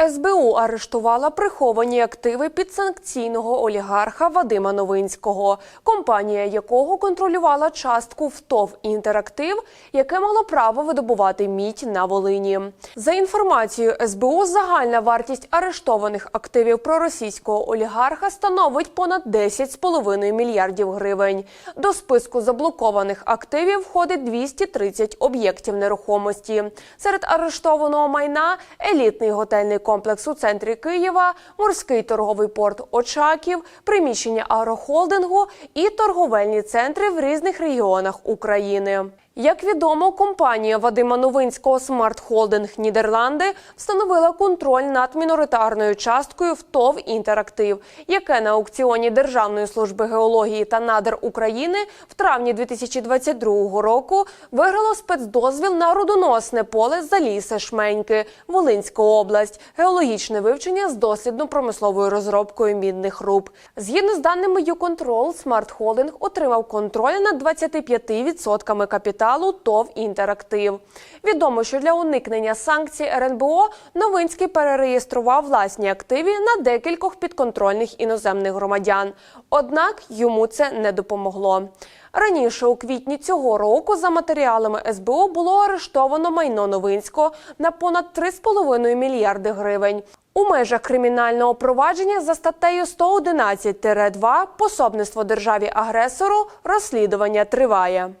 СБУ арештувала приховані активи підсанкційного олігарха Вадима Новинського, компанія якого контролювала частку в ТОВ «Інтерактив», яке мало право видобувати мідь на Волині. За інформацією СБУ, загальна вартість арештованих активів проросійського олігарха становить понад 10,5 мільярдів гривень. До списку заблокованих активів входить 230 об'єктів нерухомості. Серед арештованого майна елітний готельний комплекс у центрі Києва, морський торговий порт Очаків, приміщення агрохолдингу і торговельні центри в різних регіонах України. Як відомо, компанія Вадима Новинського Смарт Холдинг Нідерланди встановила контроль над міноритарною часткою в ТОВ Інтерактив, яке на аукціоні Державної служби геології та надр України в травні 2022 року виграло спецдозвіл на рудоносне поле Залісе Шменьки, Волинська область, геологічне вивчення з дослідно-промисловою розробкою мідних руб. Згідно з даними «Юконтрол», Смарт Холдинг отримав контроль над 25% капіталу ТОВ «Інтерактив». Відомо, що для уникнення санкцій РНБО Новинський перереєстрував власні активи на декількох підконтрольних іноземних громадян. Однак йому це не допомогло. Раніше у квітні цього року за матеріалами СБУ було арештовано майно Новинського на понад 3,5 мільярди гривень. У межах кримінального провадження за статтею 111-2 пособництво державі агресору розслідування триває.